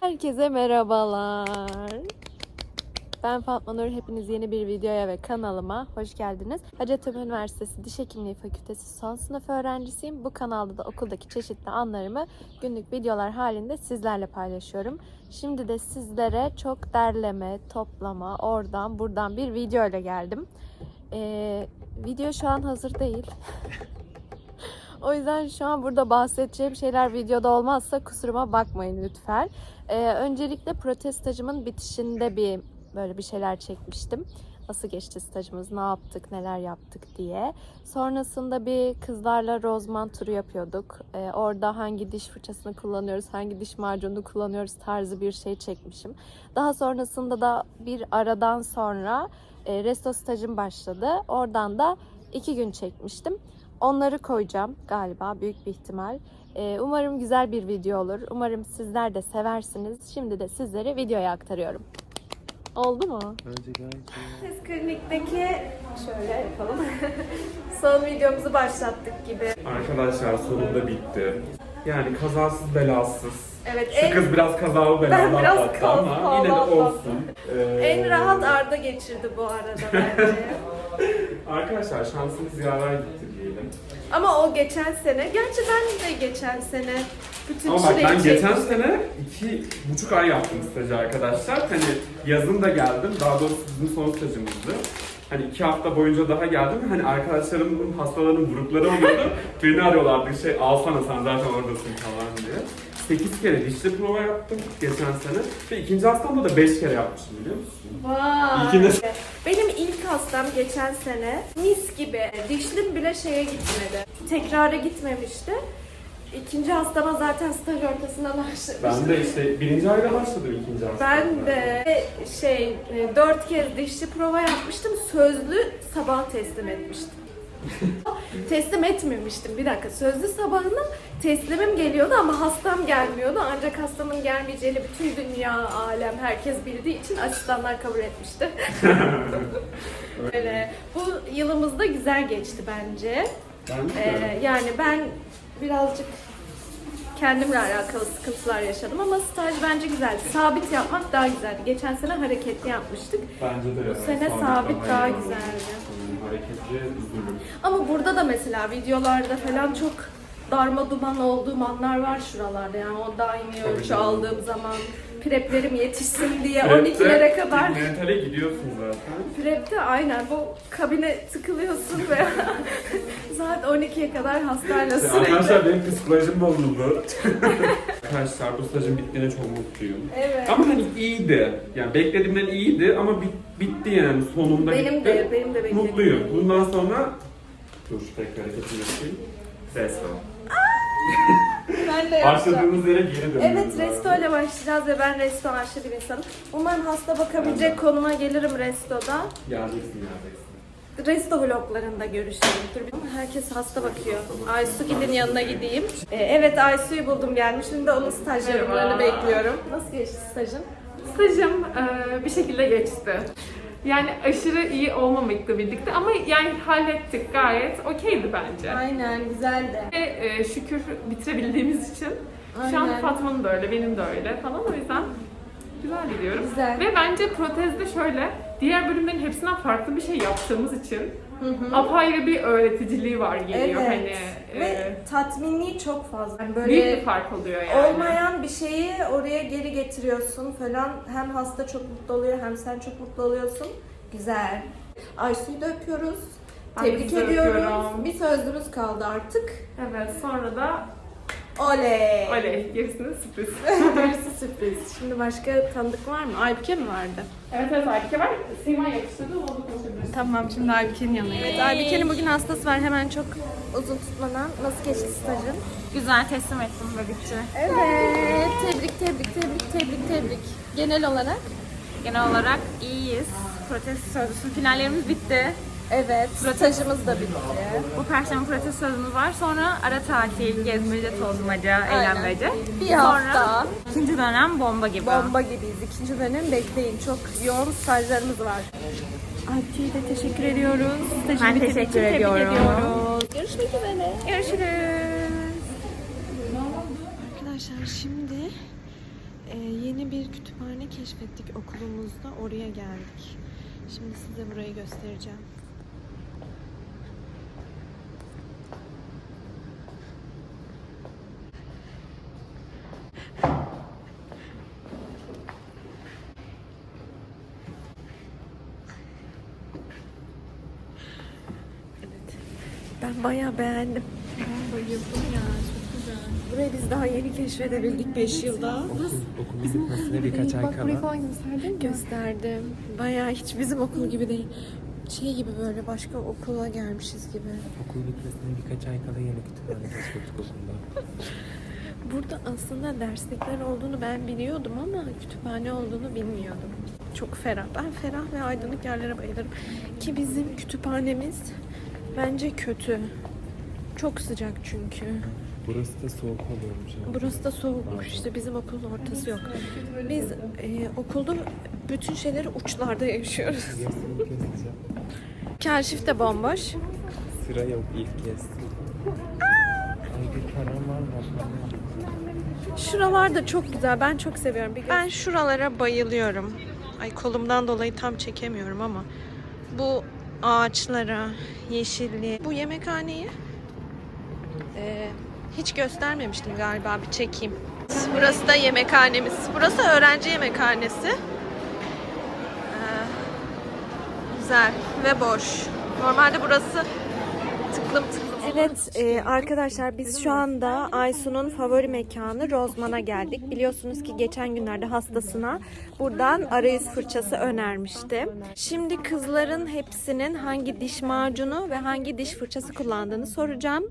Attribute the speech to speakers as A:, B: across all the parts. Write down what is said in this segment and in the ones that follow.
A: Herkese merhabalar. Ben Fatma Nur. Hepiniz yeni bir videoya ve kanalıma hoş geldiniz. Hacettepe Üniversitesi Diş Hekimliği Fakültesi son sınıf öğrencisiyim. Bu kanalda da okuldaki çeşitli anlarımı günlük videolar halinde sizlerle paylaşıyorum. Şimdi de sizlere çok derleme, toplama, oradan buradan bir video ile geldim. Ee, video şu an hazır değil. O yüzden şu an burada bahsedeceğim şeyler videoda olmazsa kusuruma bakmayın lütfen. Ee, öncelikle protez stajımın bitişinde bir böyle bir şeyler çekmiştim. Nasıl geçti stajımız, ne yaptık, neler yaptık diye. Sonrasında bir kızlarla rozman turu yapıyorduk. Ee, orada hangi diş fırçasını kullanıyoruz, hangi diş macununu kullanıyoruz tarzı bir şey çekmişim. Daha sonrasında da bir aradan sonra e, resto stajım başladı. Oradan da iki gün çekmiştim. Onları koyacağım galiba büyük bir ihtimal. Ee, umarım güzel bir video olur. Umarım sizler de seversiniz. Şimdi de sizlere videoya aktarıyorum. Oldu mu?
B: Bence gayet iyi.
A: Ses klinikteki şöyle yapalım. Son videomuzu başlattık gibi.
C: Arkadaşlar sonunda bitti. Yani kazasız belasız.
A: Evet
C: Şu
A: en,
C: kız biraz kazalı
A: Ben
C: belalı
A: biraz
C: atlattı ama yine de olsun. Ee,
A: en rahat Arda geçirdi bu arada bence.
C: Arkadaşlar şansımız yaver gitti.
A: Ama o geçen sene, gerçi ben de geçen sene bütün
C: Ama bak ben geçen sene iki buçuk ay yaptım stajı arkadaşlar. Hani yazın da geldim. Daha doğrusu bizim son stajımızdı. Hani iki hafta boyunca daha geldim. Hani arkadaşlarımın hastalarının grupları oluyordu. Beni arıyorlardı şey alsana sen zaten oradasın falan diye. 8 kere dişli prova yaptım geçen sene. Ve ikinci hastamda da 5 kere yapmışım biliyor musun?
A: Vay.
C: İkiniz-
A: Benim ilk hastam geçen sene mis gibi dişlim bile şeye gitmedi. Tekrara gitmemişti. İkinci hastama zaten staj ortasından başlamıştım.
C: Ben de işte birinci ayda başladım ikinci hastamda.
A: Ben de şey e, dört kez dişli prova yapmıştım. Sözlü sabah teslim etmiştim. teslim etmemiştim. Bir dakika. Sözlü sabahına teslimim geliyordu ama hastam gelmiyordu. Ancak hastamın gelmeyeceğini bütün dünya, alem, herkes bildiği için asistanlar kabul etmişti. Öyle. Bu yılımız da güzel geçti bence. Ee, yani ben birazcık kendimle alakalı sıkıntılar yaşadım ama staj bence güzeldi. Sabit yapmak daha güzeldi. Geçen sene hareketli yapmıştık.
C: Bence de.
A: Bu sene sabit daha güzeldi.
C: Hareketli üzülüm.
A: Ama burada da mesela videolarda falan çok darma duman olduğum anlar var şuralarda. Yani o daimi ölçü aldığım zaman preplerim yetişsin diye 12'lere kadar
C: Mentale gidiyorsun zaten.
A: Prep'te aynen bu kabine tıkılıyorsun ve saat 12'ye kadar hastayla sürekli.
C: Arkadaşlar benim psikolojim bozuldu. Arkadaşlar bu stajın bittiğine çok mutluyum.
A: Evet.
C: Ama hani iyiydi. Yani beklediğimden iyiydi ama bit- bitti yani sonunda
A: Benim
C: bitti.
A: de, benim de beklediğim
C: Mutluyum. Bundan sonra dur tekrar hareketini yapayım. Resto.
A: Ben de yapacağım.
C: Başladığımız yere geri dönüyoruz.
A: Evet resto ile başlayacağız ve ben resto aşırı bir insanım. Umarım hasta bakabilecek konuma gelirim restoda.
C: Geleceksin geleceksin.
A: Resto vloglarında görüşelim. Dur bir- Herkes hasta bakıyor. Aysu gidin yanına gideyim. Ee, evet Aysu'yu buldum gelmiş. Şimdi onun staj yorumlarını bekliyorum. Nasıl geçti stajın?
D: Stajım eee, bir şekilde geçti. Yani aşırı iyi olmamakla birlikte ama yani hallettik gayet okeydi bence.
A: Aynen güzeldi.
D: Ve eee, şükür bitirebildiğimiz için şu an
A: Aynen.
D: Fatma'nın da öyle, benim de öyle falan o yüzden güzel gidiyoruz.
A: Güzel.
D: Ve bence protezde şöyle, diğer bölümlerin hepsinden farklı bir şey yaptığımız için apayrı bir öğreticiliği var geliyor
A: Evet.
D: hani.
A: Ve
D: eee,
A: tatminliği çok fazla. Yani
D: büyük
A: böyle
D: bir fark oluyor yani.
A: olmayan bir şeyi oraya geri getiriyorsun falan. Hem hasta çok mutlu oluyor hem sen çok mutlu oluyorsun. Güzel. Aysu'yu da öpüyoruz.
D: Ben de
A: Tebrik ediyoruz.
D: öpüyorum.
A: Bir sözümüz kaldı artık.
D: Evet sonra da
A: Oley.
D: oley gerisini sürpriz.
A: Gerisi sürpriz. Şimdi başka tanıdık var mı? Aybüke mi vardı?
D: Evet evet Aybüke var. Sima yapıştırdı onu konuşabiliriz.
A: Tamam şimdi Aybüke'nin yanına Evet Aybüke'nin bugün hastası var. Hemen çok uzun tutmadan. Nasıl geçti stajın?
E: Güzel teslim ettim bitti.
A: Evet. Tebrik tebrik tebrik tebrik tebrik. Genel olarak.
E: Genel olarak iyiyiz. Protez sözlüsü finallerimiz bitti.
A: Evet. Stajımız da bitti.
E: Bu perşembe protez sözümüz var. Sonra ara tatil, gezmece, tozmaca, eğlenmece.
A: Bir
E: Sonra
A: hafta.
E: ikinci dönem bomba gibi.
A: Bomba gibiyiz. İkinci dönem bekleyin. Çok yoğun stajlarımız var. Aybüke'ye de teşekkür ediyoruz. Stajını
E: Ben
A: bitirdiği
E: teşekkür
A: tebrik
E: ediyorum.
A: ediyoruz. Görüşmek üzere.
E: Görüşürüz.
A: Arkadaşlar şimdi e, yeni bir kütüphane keşfettik okulumuzda. Oraya geldik. Şimdi size burayı göstereceğim. Evet. Ben bayağı beğendim.
D: Bayıldım ya. Çok güzel.
A: Burayı biz daha yeni keşfedebildik 5 yılda.
B: Okulun bitmesine birkaç ay
D: Bak burayı
B: kala.
D: falan gösterdin mi?
A: Gösterdim. Bayağı hiç bizim okul gibi değil. Şey gibi böyle başka okula gelmişiz gibi.
B: Okul bitmesine birkaç ay kala yeni kütüphane keşfettik okulda.
A: Burada aslında derslikler olduğunu ben biliyordum ama kütüphane olduğunu bilmiyordum. Çok ferah. Ben ferah ve aydınlık yerlere bayılırım. Ki bizim kütüphanemiz bence kötü. Çok sıcak çünkü.
B: Burası da soğuk oluyormuş. yani.
A: Burası da soğukmuş işte bizim okulun ortası yok. Biz e, okulda bütün şeyleri uçlarda yaşıyoruz. Kaşif de bomboş.
B: Sıra yok ilk kez. Ay bir param var mı?
A: Şuralar da çok güzel. Ben çok seviyorum. Ben şuralara bayılıyorum. Ay kolumdan dolayı tam çekemiyorum ama bu ağaçlara, yeşilliğe, bu yemekhaneyi e, hiç göstermemiştim galiba. Bir çekeyim. Burası da yemekhanemiz. Burası öğrenci yemekhanesi. Ee, güzel ve boş. Normalde burası tıklım tıklım. Evet e, arkadaşlar biz şu anda Aysu'nun favori mekanı Rozman'a geldik. Biliyorsunuz ki geçen günlerde hastasına buradan arayüz fırçası önermiştim. Şimdi kızların hepsinin hangi diş macunu ve hangi diş fırçası kullandığını soracağım.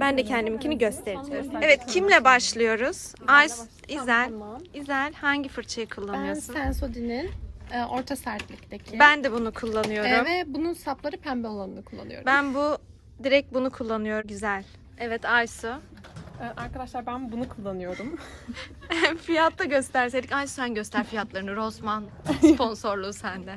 A: Ben de kendiminkini göstereceğim. Evet kimle başlıyoruz? Aysu, İzel. İzel hangi fırçayı
D: Ben
A: kullanıyorsun?
D: Sensodyne'in e, orta sertlikteki.
A: Ben de bunu kullanıyorum.
D: E, ve bunun sapları pembe olanını kullanıyorum.
A: Ben bu direkt bunu kullanıyorum. Güzel. Evet Aysu.
D: E, arkadaşlar ben bunu kullanıyorum.
A: Fiyat da gösterseydik. Aysu sen göster fiyatlarını. Rosman sponsorluğu sende.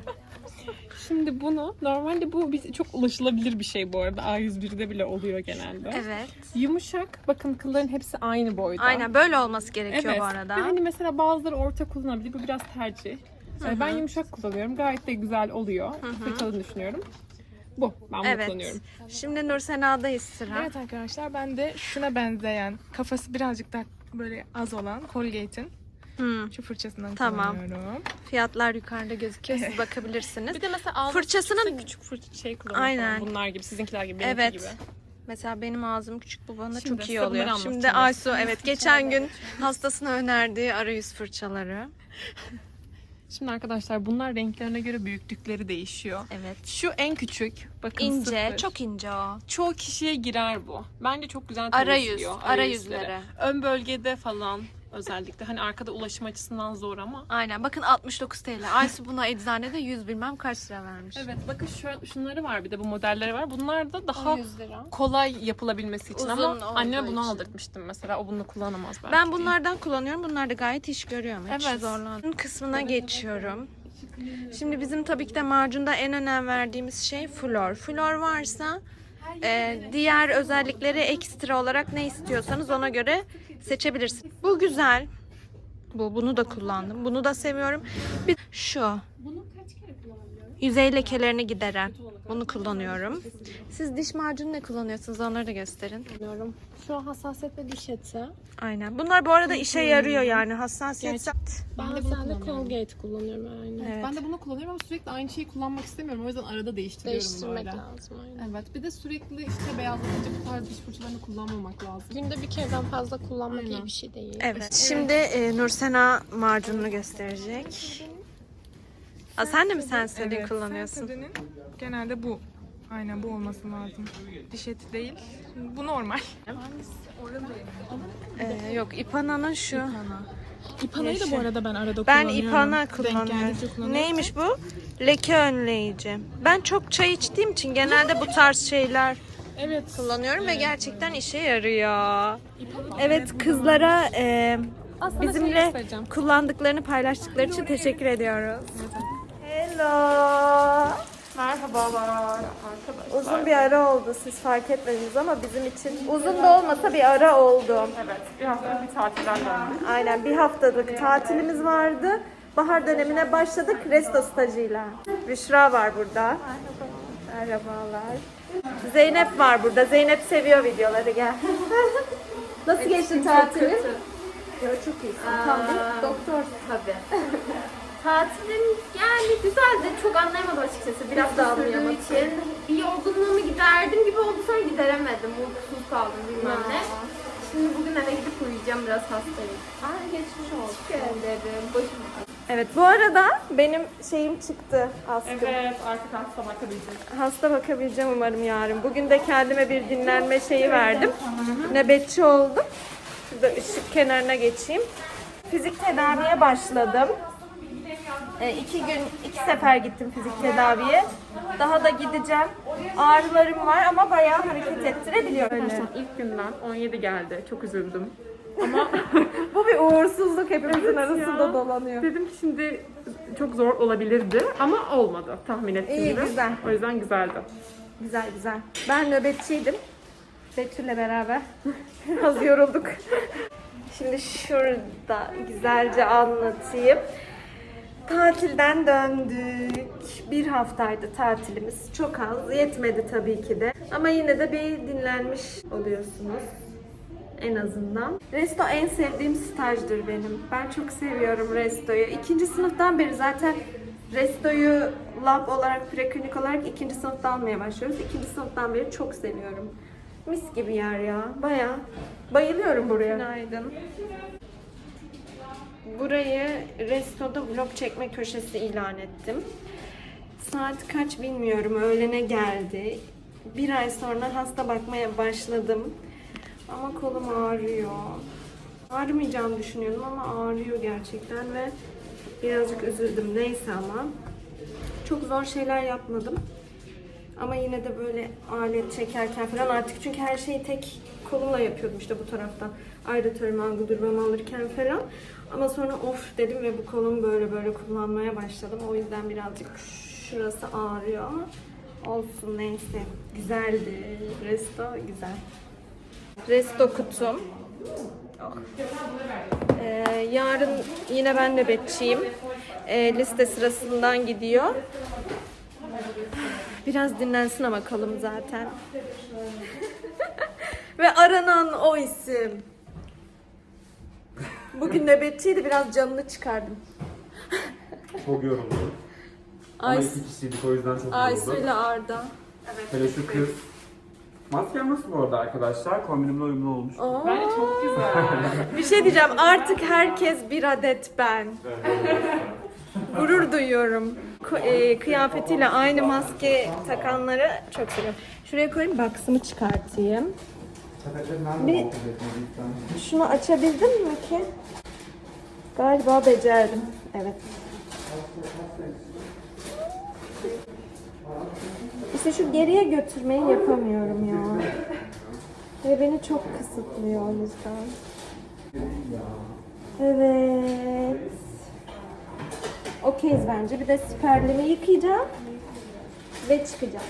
D: Şimdi bunu normalde bu bir, çok ulaşılabilir bir şey bu arada. A101'de bile oluyor genelde.
A: Evet.
D: Yumuşak. Bakın kılların hepsi aynı boyda.
A: Aynen böyle olması gerekiyor
D: Evet.
A: bu arada.
D: Ve hani mesela bazıları orta kullanabilir. Bu biraz tercih. Ee, Ben yumuşak kullanıyorum. Gayet de güzel oluyor. Fırçaladığını düşünüyorum. Bu. Ben bunu
A: Evet.
D: kullanıyorum.
A: Şimdi Nur Sena'dayız sıra.
F: Evet arkadaşlar ben de şuna benzeyen kafası birazcık daha böyle az olan Colgate'in
A: Hmm,
F: şu fırçasından
A: Tamam.
F: kullanıyorum.
A: Fiyatlar yukarıda gözüküyor. Siz bakabilirsiniz.
D: Bir de mesela ağzı
A: Fırçasının-
D: küçük fırça şey kullanıyorum.
A: Aynen.
D: Bunlar gibi, sizinkiler gibi, benimki
A: Evet.
D: gibi.
A: Mesela benim ağzım küçük bu bana
D: Şimdi
A: çok iyi oluyor. Şimdi. Aysu evet geçen gün hastasına önerdiği arayüz fırçaları.
D: Şimdi arkadaşlar bunlar renklerine göre büyüklükleri değişiyor.
A: Evet.
D: Şu en küçük. Bakın
A: İnce,
D: sıfır.
A: çok ince o.
D: Çoğu kişiye girer bu. Bence çok güzel
A: Arayüz,
D: temizliyor
A: arayüzlere.
D: Ön bölgede falan özellikle. Hani arkada ulaşım açısından zor ama.
A: Aynen bakın 69 TL. Aysu buna eczanede 100 bilmem kaç lira vermiş.
D: Evet bakın şu, şunları var bir de bu modelleri var. Bunlar da daha
A: 100 lira.
D: kolay yapılabilmesi için
A: Uzun
D: ama anneme bunu
A: için.
D: aldırtmıştım mesela. O bunu kullanamaz belki.
A: Ben bunlardan kullanıyorum. Bunlar da gayet iş görüyor? Hiç
D: Evet.
A: zorlanmadım. Kısmına geçiyorum. Şimdi bizim tabii ki de macunda en önem verdiğimiz şey flor. Flor varsa e, diğer özellikleri ekstra olarak ne istiyorsanız ona göre seçebilirsiniz. Bu güzel. Bu bunu da kullandım. Bunu da seviyorum. Bir şu. Yüzey lekelerini gideren. Bunu kullanıyorum. Siz diş macunu ne kullanıyorsunuz? Onları da gösterin.
D: kullanıyorum. Şu hassasiyet ve diş eti.
A: Aynen. Bunlar bu arada işe yarıyor yani. Hassasiyet.
D: Ben de sen de Colgate kullanıyorum aynen.
A: Evet.
G: Ben de bunu kullanıyorum ama sürekli aynı şeyi kullanmak istemiyorum. O yüzden arada değiştiriyorum
D: Değiştirmek
G: böyle.
D: lazım aynen.
G: Evet. Bir de sürekli işte beyazlatıcı bu tarz diş fırçalarını kullanmamak lazım.
D: Günde bir kereden fazla kullanmak
G: Aynen.
D: iyi bir şey değil.
A: Evet. Şimdi e, Nursena macununu gösterecek. Aa, sen de mi Sensodyne
F: Evet,
A: kullanıyorsun?
F: Sensodyn'in genelde bu. Aynen bu olması lazım. Diş eti değil. Bu normal.
A: Ee, yok İpana'nın şu.
G: İpanayı da bu arada ben arada
A: Ben
G: kullanıyorum.
A: İpana kullanıyorum. Neymiş bu? Leke önleyici. Ben çok çay içtiğim için genelde bu tarz şeyler
G: Evet.
A: kullanıyorum ve gerçekten işe yarıyor. Evet kızlara e, bizimle
G: göstereceğim.
A: kullandıklarını paylaştıkları için teşekkür ediyoruz. Hello.
D: Merhabalar arkadaşlar.
A: Uzun bir ara oldu siz fark etmediniz ama bizim için uzun da olmasa bir ara oldu.
D: Evet, bir hafta bir tatilden döndük.
A: Aynen bir haftalık tatilimiz vardı. Bahar dönemine başladık resto stajıyla. Büşra var burada. Merhabalar. Zeynep var burada. Zeynep seviyor videoları gel. Nasıl geçti tatilin? Yo, çok iyisin. Tam bir doktor.
H: Tabii. Tatilim yani güzeldi. Çok anlayamadım açıkçası. Biraz da sürdüğü
A: anlayamadık.
H: için. Bir yorgunluğumu giderdim gibi oldu sonra gideremedim. Uykusuz kaldım bilmem ne. Şimdi bugün eve gidip uyuyacağım. Biraz hastayım. Aa geçmiş olsun. Ederim. Başım
A: Evet bu arada benim şeyim çıktı askım.
D: Evet, artık hasta bakabileceğiz.
A: Hasta bakabileceğim umarım yarın. Bugün de kendime bir dinlenme şeyi verdim. Nöbetçi oldum. Şurada ışık kenarına geçeyim. Fizik tedaviye başladım. E, iki gün, iki sefer gittim fizik tedaviye. Daha da gideceğim. Ağrılarım var ama bayağı hareket ettirebiliyorum.
D: Arkadaşlar ilk günden 17 geldi. Çok üzüldüm.
A: Bu bir uğursuzluk hepimizin arasında
D: ya.
A: dolanıyor.
D: Dedim ki şimdi çok zor olabilirdi ama olmadı tahmin ettiğim
A: İyi,
D: gibi.
A: güzel.
D: O yüzden güzeldi.
A: Güzel güzel. Ben nöbetçiydim. Betül'le beraber. Biraz yorulduk. Şimdi şurada güzelce anlatayım. Tatilden döndük. Bir haftaydı tatilimiz. Çok az. Yetmedi tabii ki de. Ama yine de bir dinlenmiş oluyorsunuz. En azından. Resto en sevdiğim stajdır benim. Ben çok seviyorum restoyu. İkinci sınıftan beri zaten restoyu lab olarak, preklinik olarak ikinci sınıfta almaya başlıyoruz. İkinci sınıftan beri çok seviyorum. Mis gibi yer ya. Baya bayılıyorum buraya. Günaydın. Burayı restoda vlog çekme köşesi ilan ettim. Saat kaç bilmiyorum. Öğlene geldi. Bir ay sonra hasta bakmaya başladım. Ama kolum ağrıyor. Ağrımayacağını düşünüyordum ama ağrıyor gerçekten ve birazcık üzüldüm. Neyse ama. Çok zor şeyler yapmadım. Ama yine de böyle alet çekerken falan artık çünkü her şeyi tek kolumla yapıyordum işte bu taraftan. Ayrıtörümü, angudurmamı alırken falan. Ama sonra of dedim ve bu kolumu böyle böyle kullanmaya başladım. O yüzden birazcık şurası ağrıyor ama olsun neyse. Güzeldi. Resto güzel. Resto kutum. Oh. Ee, yarın yine ben nöbetçiyim. Ee, liste sırasından gidiyor. Biraz dinlensin ama kalım zaten. Ve aranan o isim. Bugün nöbetçiydi biraz canını çıkardım.
C: Çok yoruldum. Ama
A: Ay,
C: iki kişiydik o yüzden çok
A: Aysu
C: yoruldum.
A: ile Arda.
C: Hele şu kız. Maskem nasıl bu arada arkadaşlar? Kombinimle uyumlu olmuş.
D: Bence çok güzel.
A: Bir şey diyeceğim artık herkes bir adet ben. Gurur duyuyorum. Ko- e, kıyafetiyle aynı maske takanları çok seviyorum. Şuraya koyayım baksımı çıkartayım. Bir, şunu açabildin mi ki? Galiba becerdim. Evet. İşte şu geriye götürmeyi yapamıyorum ya. Ve beni çok kısıtlıyor o yüzden. Evet. Okeyiz bence. Bir de siperlimi yıkayacağım ve çıkacağım.